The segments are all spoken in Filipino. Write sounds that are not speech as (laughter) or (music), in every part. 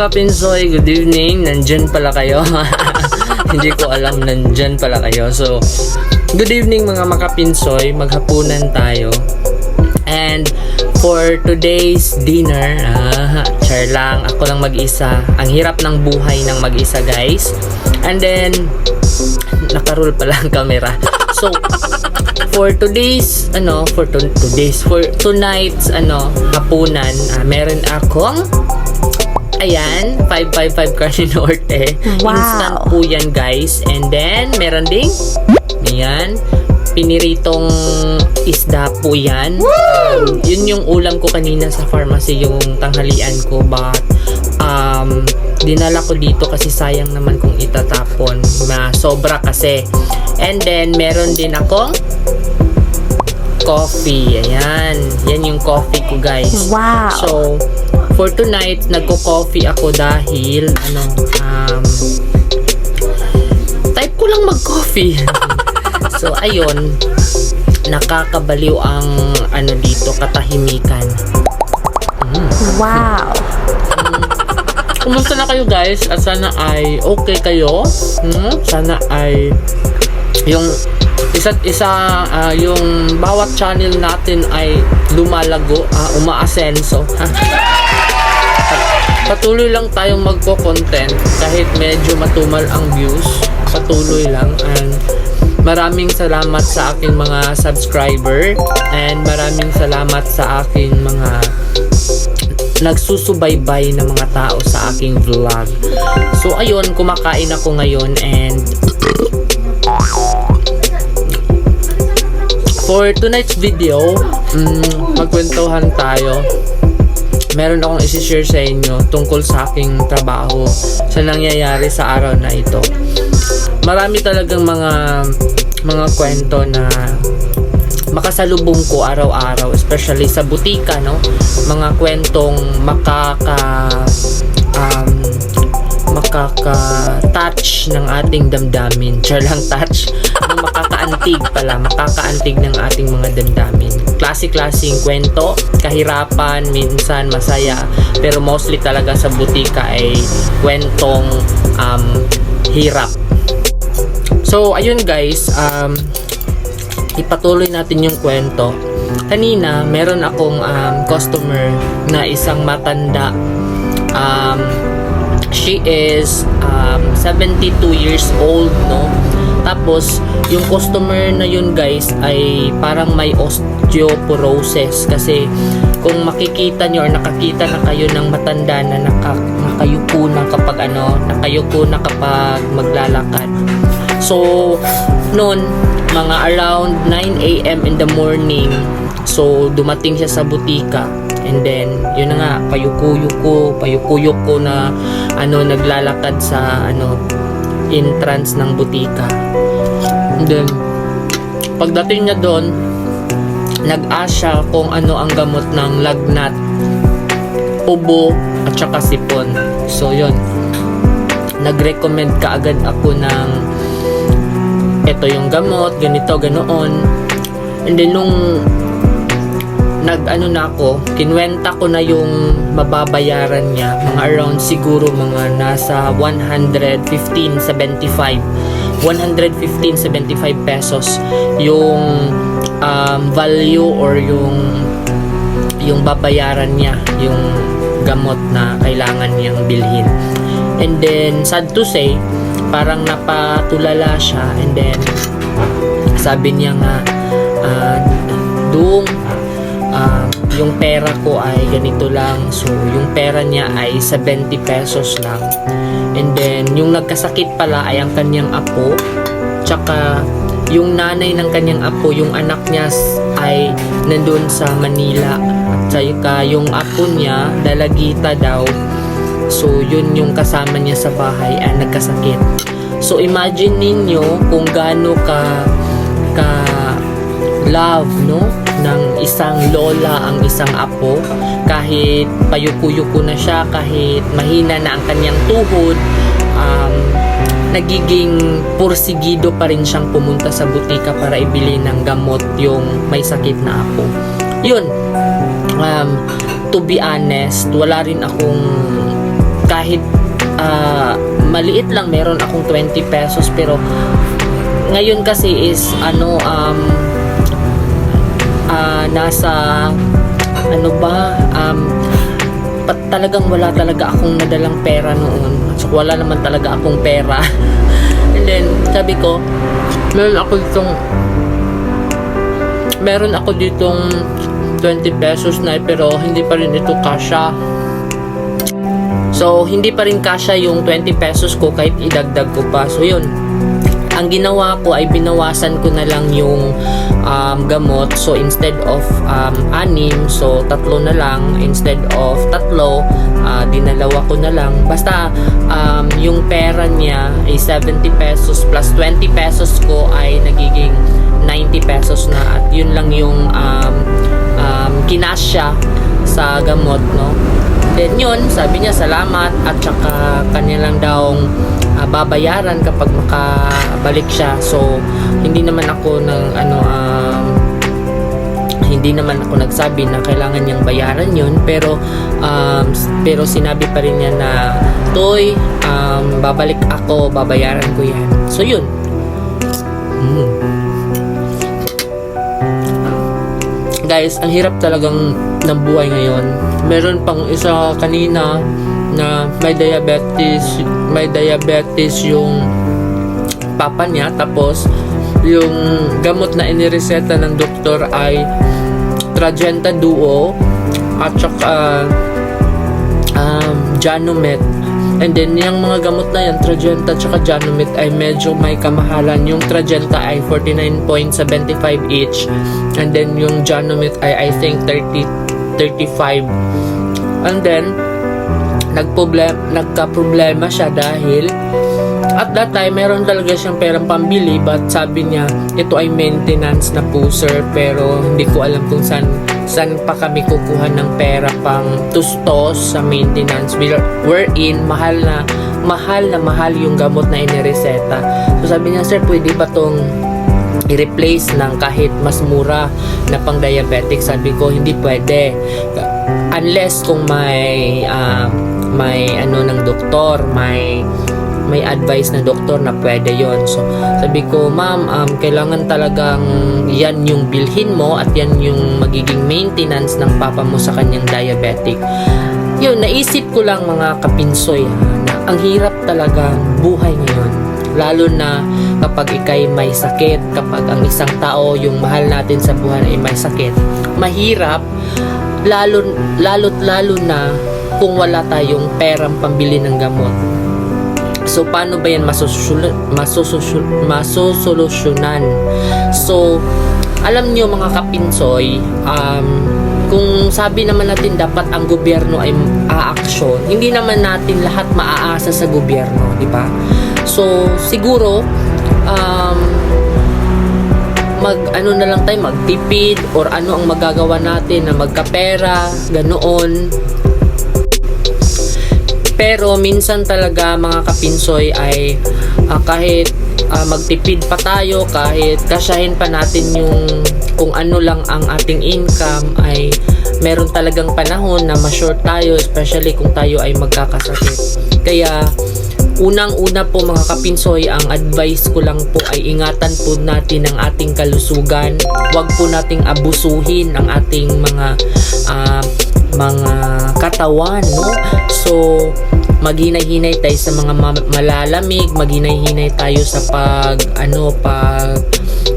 kapinsoy, good evening. Nandyan pala kayo. (laughs) Hindi ko alam nandyan pala kayo. So, good evening mga makapinsoy. Maghapunan tayo. And for today's dinner, ah, char lang, ako lang mag-isa. Ang hirap ng buhay ng mag-isa, guys. And then, nakaroll pala ang camera. (laughs) So, for today's, ano, for to- today's, for tonight's, ano, hapunan, ah, meron akong Ayan, 555 Carne Norte. Wow. Instant po yan, guys. And then, meron ding, ayan, piniritong isda po yan. Um, yun yung ulam ko kanina sa pharmacy, yung tanghalian ko. But, um, dinala ko dito kasi sayang naman kung itatapon. Ma, sobra kasi. And then, meron din akong coffee. Ayan. Yan yung coffee ko, guys. Wow. So, for tonight, nagko-coffee ako dahil, ano, um, type ko lang mag-coffee. (laughs) so, ayun, nakakabaliw ang, ano dito, katahimikan. Wow. Kumusta na kayo guys? At sana ay okay kayo. Hmm? Sana ay yung isa't isa ah, yung bawat channel natin ay lumalago, ah, umaasenso. (laughs) Pat- Patuloy lang tayong magko-content kahit medyo matumal ang views. Patuloy lang and maraming salamat sa aking mga subscriber and maraming salamat sa aking mga nagsusubaybay ng mga tao sa aking vlog. So ayun, kumakain ako ngayon and for tonight's video, mm, magkwentuhan tayo. Meron akong isi-share sa inyo tungkol sa aking trabaho sa nangyayari sa araw na ito. Marami talagang mga mga kwento na makasalubong ko araw-araw especially sa butika no? Mga kwentong makaka um, makaka-touch ng ating damdamin. Char lang touch. No, makakaantig pala makakaantig ng ating mga damdamin klase-klaseng kwento kahirapan minsan masaya pero mostly talaga sa butika ay kwentong um, hirap so ayun guys um, ipatuloy natin yung kwento. Kanina, meron akong um, customer na isang matanda. Um, she is um, 72 years old, no? Tapos, yung customer na yun guys ay parang may osteoporosis kasi kung makikita nyo or nakakita na kayo ng matanda na naka, nakayuko na kapag ano, nakayuko na kapag maglalakad. So, noon, mga around 9 a.m. in the morning, so dumating siya sa butika. And then, yun na nga, payuko-yuko, payuko-yuko na ano, naglalakad sa ano, entrance ng butika. And then, pagdating niya doon, nag-ask siya kung ano ang gamot ng lagnat, ubo, at saka sipon. So, yun. Nag-recommend kaagad ako ng ito yung gamot, ganito, ganoon. And then nung nag ano na ako, kinwenta ko na yung mababayaran niya, mga around siguro mga nasa 115.75 115.75 pesos yung um, value or yung yung babayaran niya yung gamot na kailangan niyang bilhin. And then sad to say parang napatulala siya. And then sabi niya nga uh, dung ah, yung pera ko ay ganito lang. So yung pera niya ay 70 pesos lang. And then yung nagkasakit pala ay ang kanyang apo. Tsaka yung nanay ng kanyang apo yung anak niya ay nandun sa Manila. At saka yung apo niya dalagita daw. So, yun yung kasama niya sa bahay ay nagkasakit. So, imagine ninyo kung gaano ka ka love, no? Ng isang lola ang isang apo. Kahit payuko-yuko na siya kahit mahina na ang kanyang tuhod um, nagiging porsigido pa rin siyang pumunta sa butika para ibili ng gamot yung may sakit na apo. Yun um, to be honest wala rin akong kahit ah, maliit lang meron akong 20 pesos pero ngayon kasi is ano um ah, nasa ano ba um pat talagang wala talaga akong nadalang pera noon so wala naman talaga akong pera (laughs) and then sabi ko meron ako ditong meron ako ditong 20 pesos na pero hindi pa rin ito kasha So, hindi pa rin kasya yung 20 pesos ko kahit idagdag ko pa. So, yun. Ang ginawa ko ay binawasan ko na lang yung um, gamot. So, instead of um, anim, so tatlo na lang. Instead of tatlo, ah, dinalawa ko na lang. Basta, um, yung pera niya ay 70 pesos plus 20 pesos ko ay nagiging 90 pesos na. At yun lang yung um, um, kinasya sa gamot, no? Then yun, sabi niya salamat at saka kanya lang ah, babayaran kapag makabalik siya. So, hindi naman ako ng ano um, hindi naman ako nagsabi na kailangan niyang bayaran yun pero um, pero sinabi pa rin niya na Toy, um, babalik ako, babayaran ko yan. So yun. Mm. Guys, ang hirap talagang ng buhay ngayon. Meron pang isa kanina na may diabetes, may diabetes yung papa niya. Tapos yung gamot na inireseta ng doktor ay Tragenta Duo at saka um, Janomet. And then yung mga gamot na yan Tragenta at saka Janomet ay medyo may kamahalan. Yung Tragenta ay 49.75 each and then yung Janomet ay I think 30 35 and then nagproblem nagka-problema siya dahil at that time, meron talaga siyang perang pambili but sabi niya, ito ay maintenance na po sir pero hindi ko alam kung saan, saan pa kami kukuha ng pera pang tustos sa maintenance. We're, we're in, mahal na, mahal na mahal yung gamot na inireseta. So sabi niya, sir, pwede ba tong i-replace ng kahit mas mura na pang diabetic sabi ko hindi pwede unless kung may ah, may ano ng doktor may may advice na doktor na pwede yon so sabi ko ma'am um, kailangan talagang yan yung bilhin mo at yan yung magiging maintenance ng papa mo sa kanyang diabetic. Yun naisip ko lang mga kapinsoy na ang hirap talaga buhay ngayon. Lalo na kapag ikay may sakit, kapag ang isang tao, yung mahal natin sa buhay ay may sakit, mahirap, lalo, lalo't lalo na kung wala tayong perang pambili ng gamot. So, paano ba yan masusolusyonan? So, alam nyo mga kapinsoy, um, kung sabi naman natin dapat ang gobyerno ay aaksyon, hindi naman natin lahat maaasa sa gobyerno, di ba? So, siguro, um, mag ano na lang tayo magtipid or ano ang magagawa natin na magkapera ganoon pero minsan talaga mga kapinsoy ay ah, kahit ah, magtipid pa tayo kahit kasyahin pa natin yung kung ano lang ang ating income ay meron talagang panahon na ma-short tayo especially kung tayo ay magkakasakit kaya Unang-una po mga kapinsoy, ang advice ko lang po ay ingatan po natin ang ating kalusugan. Huwag po nating abusuhin ang ating mga ah, mga katawan, no? So, maghinay-hinay tayo sa mga ma- malalamig, maghinay-hinay tayo sa pag ano pag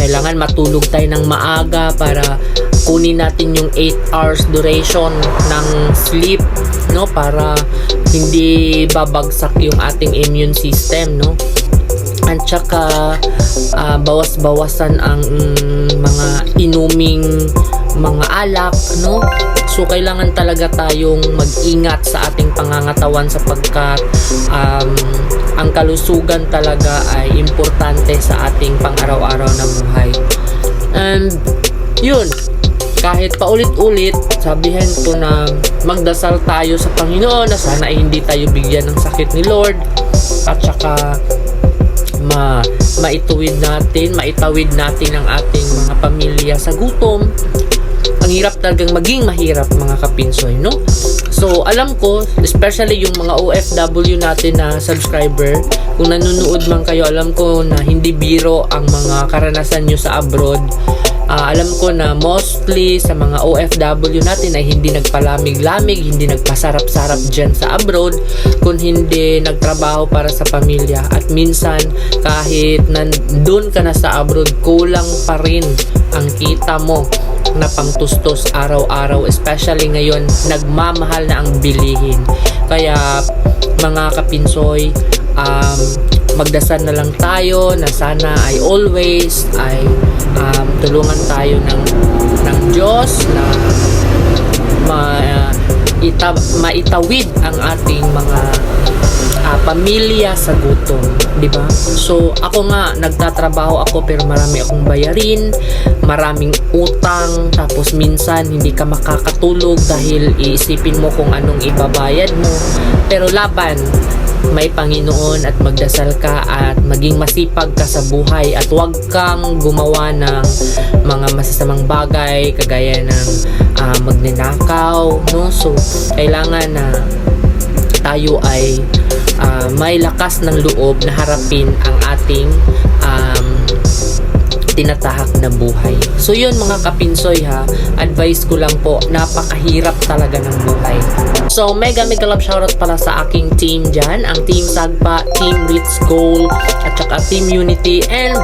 kailangan matulog tayo ng maaga para kunin natin yung 8 hours duration ng sleep no? Para hindi babagsak yung ating immune system no? At saka ah, bawas-bawasan ang mm, mga inuming mga alak no so kailangan talaga tayong mag-ingat sa ating pangangatawan sapagkat um, ang kalusugan talaga ay importante sa ating pang-araw-araw na buhay and yun kahit paulit-ulit, sabihin ko na magdasal tayo sa Panginoon na sana ay hindi tayo bigyan ng sakit ni Lord at saka ma maituwid natin, maitawid natin ang ating mga pamilya sa gutom. Ang hirap talagang maging mahirap mga kapinsoy, no? So, alam ko, especially yung mga OFW natin na subscriber, kung nanonood man kayo, alam ko na hindi biro ang mga karanasan nyo sa abroad. Ah, alam ko na mostly sa mga OFW natin ay hindi nagpalamig-lamig, hindi nagpasarap-sarap dyan sa abroad, kung hindi nagtrabaho para sa pamilya. At minsan, kahit nandun ka na sa abroad, kulang pa rin ang kita mo na pangtustos araw-araw, especially ngayon, nagmamahal na ang bilihin. Kaya, mga kapinsoy, um, magdasal na lang tayo na sana ay always ay um, tulungan tayo ng ng Diyos na ma, ita, maitawid ang ating mga ah, pamilya sa gutom, 'di ba? So ako nga nagtatrabaho ako pero marami akong bayarin, maraming utang, tapos minsan hindi ka makakatulog dahil iisipin mo kung anong ibabayad mo. Pero laban, may Panginoon at magdasal ka at maging masipag ka sa buhay at huwag kang gumawa ng mga masasamang bagay kagaya ng ah, magnanakaw, no? So, kailangan na tayo ay ah, may lakas ng loob na harapin ang ating um, tinatahak na buhay. So yun mga kapinsoy ha, advice ko lang po, napakahirap talaga ng buhay. So mega mega love shoutout pala sa aking team dyan, ang Team Sagpa, Team Ritz Goal, at saka Team Unity, and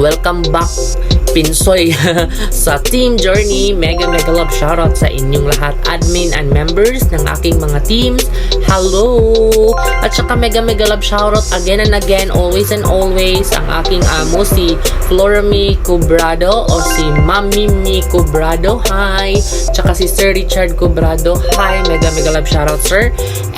welcome back Pinsoy (laughs) sa Team Journey. Mega mega love shoutout sa inyong lahat, admin and members ng aking mga teams. Hello! At saka mega mega love shoutout again and again, always and always, ang aking amo si Florami Cobrado o si Mami Mi Cobrado. Hi! Tsaka si Sir Richard Cobrado. Hi! Mega mega love shoutout sir.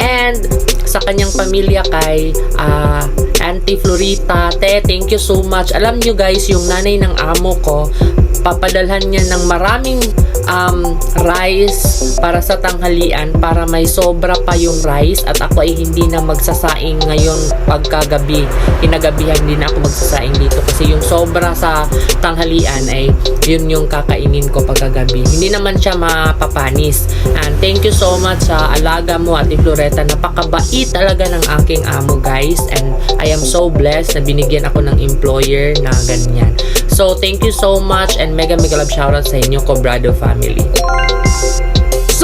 And sa kanyang pamilya kay ah, Auntie Florita, te, thank you so much. Alam nyo guys, yung nanay ng amo ko, papadalhan niya ng maraming um, rice para sa tanghalian para may sobra pa yung rice at ako ay hindi na magsasaing ngayon pagkagabi. Kinagabihan din ako magsasaing dito kasi yung sobra sa tanghalian ay yun yung kakainin ko pagkagabi. Hindi naman siya mapapanis. And thank you so much sa alaga mo Ate Floreta. Napakabait talaga ng aking amo guys and I am so blessed na binigyan ako ng employer na ganyan. So thank you so much and mega mega love shoutout sa inyo Cobrado family.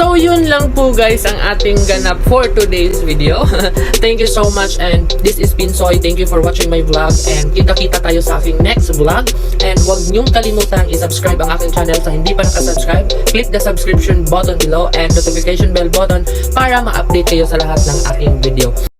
So yun lang po guys ang ating ganap for today's video. (laughs) Thank you so much and this is Pinsoy. Thank you for watching my vlog and kita-kita tayo sa aking next vlog. And huwag niyong kalimutang i-subscribe ang aking channel sa hindi pa nakasubscribe. Click the subscription button below and notification bell button para ma-update kayo sa lahat ng aking video.